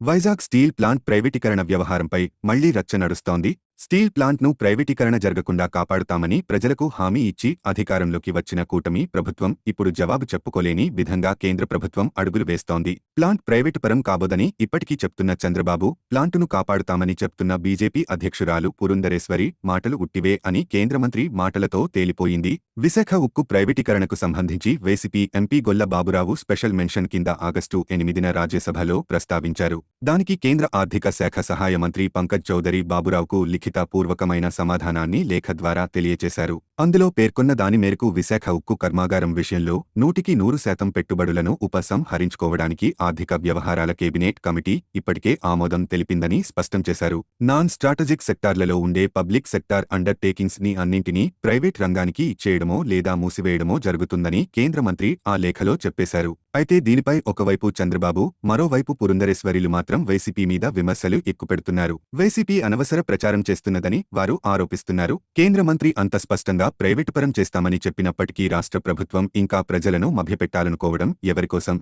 Vizag steel plant ప్రైవేటీకరణ వ్యవహారంపై మళ్ళీ రచ్చ నడుస్తోంది. స్టీల్ ప్లాంట్ను ప్రైవేటీకరణ జరగకుండా కాపాడుతామని ప్రజలకు హామీ ఇచ్చి అధికారంలోకి వచ్చిన కూటమి ప్రభుత్వం ఇప్పుడు జవాబు చెప్పుకోలేని విధంగా కేంద్ర ప్రభుత్వం అడుగులు వేస్తోంది. ప్లాంట్ ప్రైవేటు పరం కాబోదని ఇప్పటికీ చెప్తున్న చంద్రబాబు ప్లాంటును కాపాడుతామని చెప్తున్న బీజేపీ అధ్యక్షురాలు పురంధరేశ్వరి మాటలు ఉట్టివే అని కేంద్ర మంత్రి మాటలతో తేలిపోయింది. విశాఖ ఉక్కు ప్రైవేటీకరణకు సంబంధించి YCP MP Golla Baburao special mention కింద ఆగస్టు ఎనిమిదిన రాజ్యసభలో ప్రస్తావించారు. దానికి కేంద్ర ఆర్థిక శాఖ సహాయ మంత్రి పంకజ్ చౌదరి బాబురావుకు లిఖితపూర్వకమైన సమాధానాన్ని లేఖ ద్వారా తెలియచేశారు. అందులో పేర్కొన్న దాని మేరకు విశాఖ ఉక్కు కర్మాగారం విషయంలో నూటికి నూరు శాతం పెట్టుబడులను ఉపసంహరించుకోవడానికి ఆర్థిక వ్యవహారాల కేబినెట్ కమిటీ ఇప్పటికే ఆమోదం తెలిపిందని స్పష్టం చేశారు. నాన్ స్ట్రాటజిక్ సెక్టార్లలో ఉండే పబ్లిక్ సెక్టార్ అండర్టేకింగ్స్ని అన్నింటినీ ప్రైవేట్ రంగానికి ఇచ్చేయడమో లేదా మూసివేయడమో జరుగుతుందని కేంద్ర మంత్రి ఆ లేఖలో చెప్పేశారు. అయితే దీనిపై ఒకవైపు చంద్రబాబు మరోవైపు పురంధరేశ్వరిలు మాత్రం వైసీపీ మీద విమర్శలు ఎక్కుపెడుతున్నారు. వైసీపీ అనవసర ప్రచారం చేస్తున్నదని వారు ఆరోపిస్తున్నారు. కేంద్ర మంత్రి అంత స్పష్టంగా ప్రైవేటు పరం చేస్తామని చెప్పినప్పటికీ రాష్ట్ర ప్రభుత్వం ఇంకా ప్రజలను మభ్యపెట్టాలనుకోవడం ఎవరికోసం